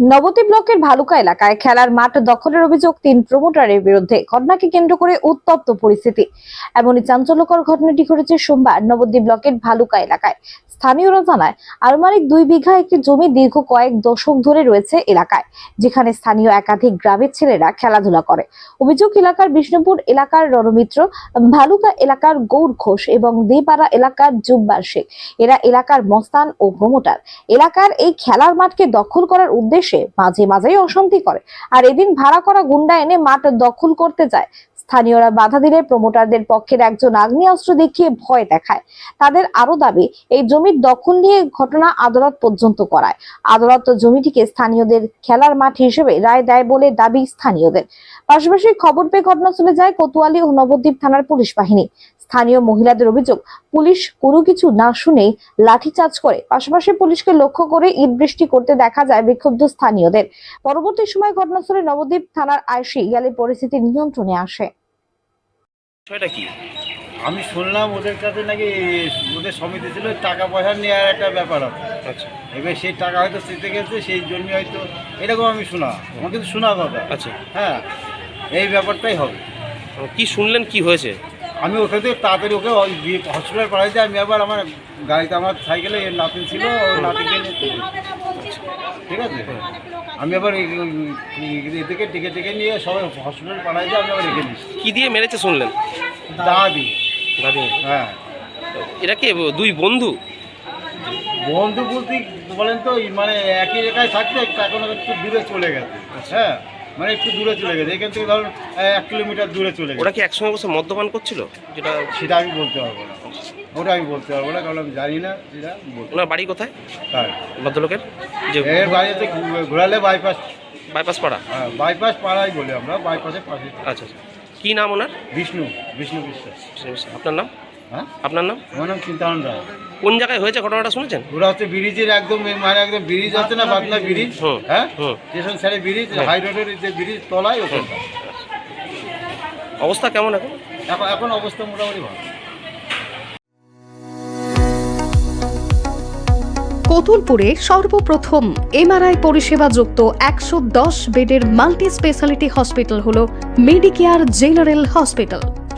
নবদ্বীপ ব্লকের ভালুকা এলাকায় খেলার মাঠ দখলের অভিযোগ তিন প্রমোটারের বিরুদ্ধে ঘটনাকে কেন্দ্র করে উত্তপ্ত পরিস্থিতি। এমনই চাঞ্চল্যকর ঘটনাটি ঘটেছে সোমবার নবদ্বীপ ব্লকের ভালুকা এলাকায়। স্থানীয়রা জানায়, আনুমানিক দুই বিঘা একটি জমি দীর্ঘ কয়েক দশক ধরে রয়েছে এলাকায়, যেখানে স্থানীয় একাধিক গ্রামের ছেলেরা খেলাধুলা করে। অভিযোগ, এলাকার বিষ্ণুপুর এলাকার রণমিত্র, ভালুকা এলাকার গৌর ঘোষ এবং দেপাড়া এলাকার জুব্বার শেখ। এরা এলাকার মস্তান ও প্রমোটার। এলাকার এই খেলার মাঠকে দখল করার উদ্দেশ্যে মাঝে মাঝেই অশান্তি করে। আর এদিন ভাড়া করা গুন্ডা এনে মাঠ দখল করতে যায়। স্থানীয়রা বাধা দিলে প্রমোটারদের পক্ষের একজন আগ্নেয়াস্ত্র দেখিয়ে ভয় দেখায়। তাদের আরও দাবি, এই জমির দখল নিয়ে ঘটনা আদালত পর্যন্ত করায়। আদালত জমিটিকে স্থানীয়দের খেলার মাঠ হিসেবে রায় দেয় বলে দাবি স্থানীয়দের। পাশাপাশি খবর পেয়ে ঘটনাস্থলে যায় কোতোয়ালি ও নবদ্বীপ থানার পুলিশ বাহিনী। স্থানীয় মহিলাদের অভিযোগ, পুলিশ কোনো কিছু না শুনেই লাঠিচার্জ করে। পাশাপাশি পুলিশকে লক্ষ্য করে ইট বৃষ্টি করতে দেখা যায় বিক্ষুব্ধ স্থানীয়দের। পরবর্তী সময় ঘটনাস্থলে নবদ্বীপ থানার আইসি গেলে পরিস্থিতি নিয়ন্ত্রণে আসে। বিষয়টা কি? আমি শুনলাম ওদের কাছে নাকি ওদের সমিতি ছিল টাকা পয়সা নেওয়ার একটা ব্যাপার আছে। আচ্ছা। এবার সেই টাকা হয়তো স্মৃতি গেছে সেই জন্য হয়তো এরকম আমি শোনা আমার কিন্তু শোনা কথা। আচ্ছা। হ্যাঁ এই ব্যাপারটাই হবে। কি শুনলেন কি হয়েছে? আমি ওখান থেকে তাড়াতাড়ি ওকে হসপিটাল পাঠাইতে আমি আবার আমার গাড়িতে আমার সাইকেলে এর নাতিন ছিল গেছি। ঠিক আছে? আমি আবার এদিকে টিকে টিকে নিয়ে সবাই হসপিটাল পাঠাইতে আমি আবার রেখে দিচ্ছি। কি দিয়ে মেরেছে শুনলেন? দা দিয়ে দাদি? হ্যাঁ। এরা কি দুই বন্ধু? বন্ধু বলতে বলেন তো মানে একই জায়গায় থাকতে এখন একটু দূরে চলে গেছে। হ্যাঁ। মানে একটু দূরে চলে গেছে। এখান থেকে ধরুন এক কিলোমিটার দূরে চলে ওরা গেছে কি একসঙ্গে বসে মদ্যপান করছিল? যেটা সেটা আমি বলতে পারব না। ওটা আমি বলতে পারব না কারণ আমি জানি না সেটা ওনার বাড়ি কোথায়? তাই ভদ্রলোকের? যে এর বাড়িতে ঘোরালে বাইপাস বাইপাস পাড়া? হ্যাঁ, বাইপাস পাড়াই বলি আমরা বাইপাসের পাশে। আচ্ছা আচ্ছা। কি নাম ওনার? বিষ্ণু বিষ্ণু বিশ্বাস। আপনার নাম? আপনার নাম? আমার নাম চিন্তানন্দ রায়। কোন জায়গায় হয়েছে ঘটনাটা শুনেছেন? ওরা হচ্ছে ব্রিজের একদম এই মানে একদম ব্রিজ আছে না বাদনা ব্রিজ? হ্যাঁ? স্টেশন সাইডে ব্রিজ হ্যাঁ। হাই রোডের যে ব্রিজ তলায় ওখানটা। অবস্থা কেমন এখন? এখন এখন অবস্থা মোটামুটি ভালো। কতুলপুরে সর্বপ্রথম এমআরআই পরিষেবা যুক্ত একশো দশ বেডের মাল্টি স্পেশালিটি হসপিটাল হল মেডিকেয়ার জেনারেল হসপিটাল।